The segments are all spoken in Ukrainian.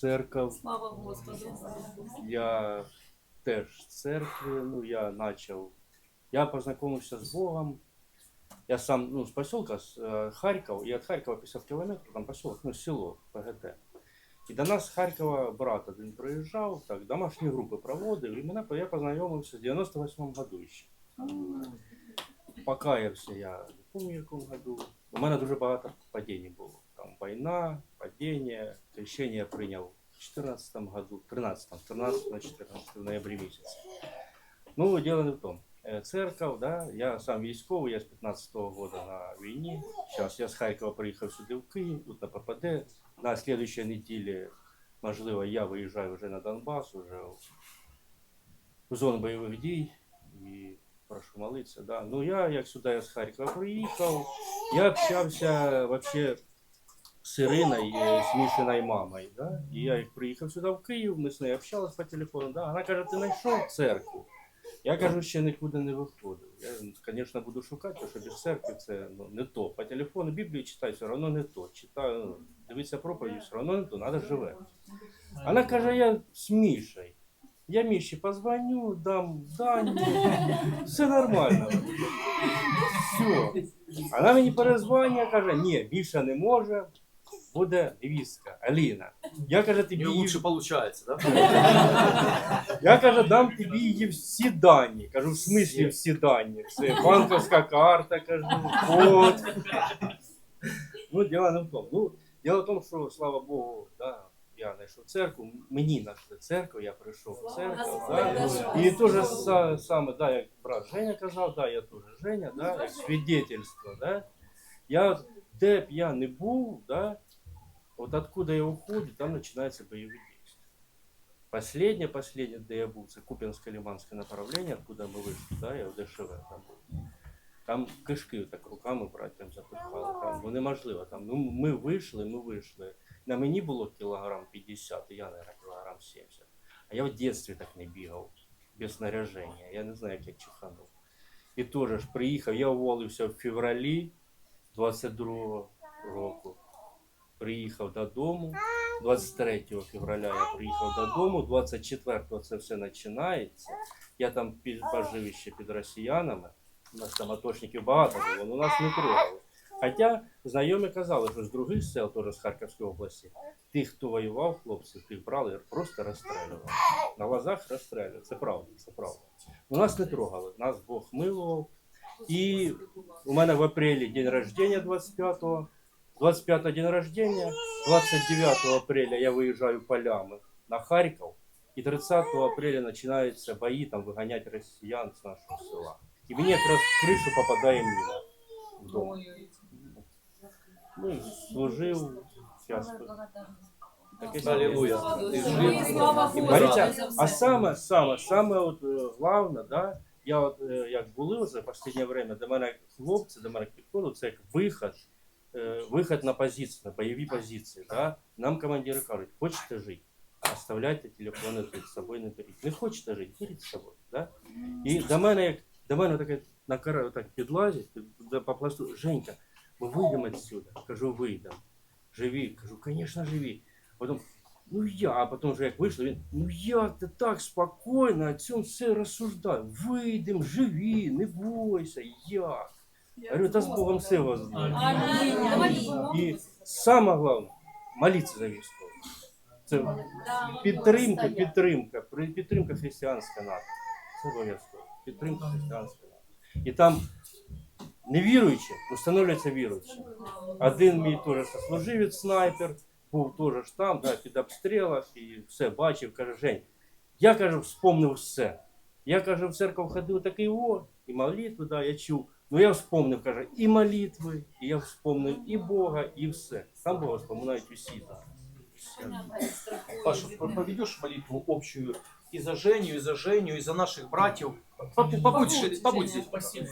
церков. Слава Господу. Я теж з церкви, ну я почав. Я познайомився з Богом. Я сам ну, з поселка, з е, Харкова, і від Харкова 50 кілометрів, там поселок, ну, село ПГТ. І до нас з Харкова брат один приїжджав, так, домашні групи проводив, і мене я познайомився в 98-му году ще. Покаявся я не пам'ятаю, в якому году. У мене дуже багато падінь було. Там війна, падіння, крещення я прийняв в 2014 году, 13 13 на 14 в ноябрі місяці. Ну, дело не в тому. Е, Церква, да, я сам військовий, я з 15-го года на війні. Зараз я з Харкова приїхав сюди в Київ, тут на ППД. На слідчій неділі, можливо, я виїжджаю вже на Донбас, вже в зону бойових дій. І прошу молитися. Да. Ну я, як сюди я з Харкова приїхав, я общався вообще з Іриною, е, з Мішиною мамою. Да? І я як приїхав сюди в Київ, ми з нею общались по телефону. Да? Вона каже, ти знайшов церкву. Я кажу, ще нікуди не виходив. Я, звісно, буду шукати, тому що без церкви це ну, не то. По телефону Біблію читаю, все одно не то. Читаю, ну, дивитися проповіді, все одно не то, треба живе. Вона каже, я з Мішей. Я Міші позвоню, дам дані, все нормально. Все. Вона мені перезвонює, каже, ні, Міша не може, буде невістка, Аліна. Я каже, тобі її лучше получается, да? я кажу, дам тобі її всі дані. Кажу, в смислі всі дані. Це банківська карта, кажу, код. Ну, діло не в тому. Ну, діло в тому, що, слава Богу, да, я знайшов церкву, мені знайшли церкву, я прийшов в церкву. Да, і теж са- саме, да, як брат Женя казав, да, я теж Женя, да, як свідетельство, да. Я, де б я не був, да, от откуда я уходжу, там починаються бойові дії. Последнее, последнее, де я був, це Куп'янське-Лиманське направлення, откуда ми вийшли, да, я в ДШВ там був. Там кишки так руками братям запихали. Там ну, неможливо. Там, ну, ми вийшли, ми вийшли. На мені було кілограм 50, і я, наверное, кілограм 70. А я в дитинстві так не бігав, без снаряження. Я не знаю, як я чиханув. І теж ж приїхав, я уволився в февралі 22-го року. Приїхав додому. 23 февраля я приїхав додому, 24-го це все починається. Я там пожив ще під росіянами. У нас там атошників багато було, але нас не трогали. Хоча знайомі казали, що з других сел, теж з Харківської області, тих, хто воював, хлопців, тих брали, просто розстрілювали. На глазах розстрілювали. Це правда, це правда. У нас не трогали, нас Бог милував. І у мене в апрелі день рождения 25-го. 25 день рождения, 29 апреля я выезжаю полями на Харьков, и 30 апреля начинаются бои, там выгонять россиян с нашего села. И мне как раз в крышу попадает мина в дом. Ну, и служил, сейчас. Так и Аллилуйя. Ты жив, Слава і ми Говорите, раді. а саме, саме, саме от, е, головне, да, я от, е, як були за останнє время, до мене хлопці, до мене підходили, це як вихід, е, вихід на позиції, на бойові позиції. Да? Нам командири кажуть, хочете жити, оставляйте телефони з собою, не беріть. Не хочете жити, беріть з собою. Да? І до мене, до мене таке на кара так підлазять, під- по пласту, Женька, ми вийдемо відсюди. Кажу, вийдемо. Живі. Кажу, звісно, живі. Потім, ну я, а потім вже як вийшло, він, ну як ти так спокійно о цьому все розсуждає. Вийдемо, живі, не бойся, як? Я говорю, та з Богом все вас буде. І саме головне, моліться за військових. Це підтримка, підтримка, при- підтримка християнська НАТО. Це обов'язково. Підтримка християнська НАТО. І там невіруючі, ну, становляться віруючими. Один мій теж сослуживець снайпер, був теж ж там, да, під обстрілах і все бачив, каже, Жень, я каже, вспомнив все. Я каже, в церкву ходив такий о, і молитви, да, я чув. Ну я вспомнив, каже, і молитви, і я вспомнив і Бога, і все. Там Бога вспоминають усі. Да. Паша, поведешь молитву общую и за Женю, и за Женю, и за наших братьев. Побудь, побудь, здесь, побудь здесь. Спасибо.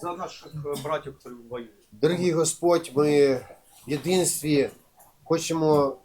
За наших э, братьев, которые воюют. Дорогий Господь, ми в єдинстві хочемо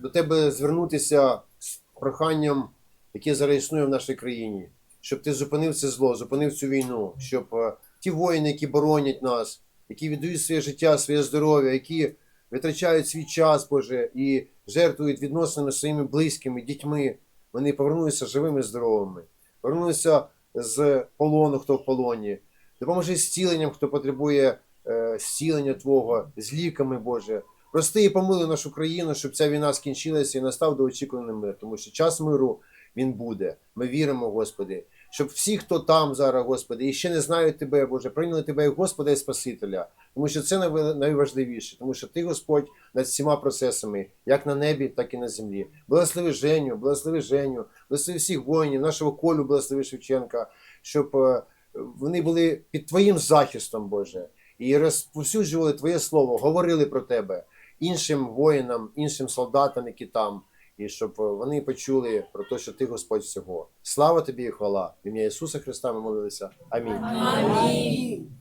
до Тебе звернутися з проханням, яке зараз існує в нашій країні, щоб ти зупинив це зло, зупинив цю війну, щоб е, ті воїни, які боронять нас, які віддають своє життя, своє здоров'я, які витрачають свій час, Боже, і жертвують відносинами своїми близькими, дітьми. Вони повернулися живими, здоровими, повернулися з полону, хто в полоні. Допоможи зціленням, хто потребує е, зцілення Твого, з ліками, Боже. Прости і помили нашу країну, щоб ця війна скінчилася і настав довгоочікуваний мир, тому що час миру він буде. Ми віримо, Господи, щоб всі, хто там зараз, Господи, і ще не знають Тебе, Боже, прийняли Тебе як Господа і Спасителя. Тому що це найва- найважливіше, тому що Ти, Господь, над всіма процесами, як на небі, так і на землі. Благослови Женю, благослови Женю, благослови всіх воїнів, нашого колю, благослови Шевченка, щоб е, вони були під Твоїм захистом, Боже, і розповсюджували Твоє Слово, говорили про Тебе іншим воїнам, іншим солдатам, які там, і щоб е, вони почули про те, що Ти Господь всього. Слава тобі і хвала. В ім'я Ісуса Христа ми молилися. Амінь. Амінь.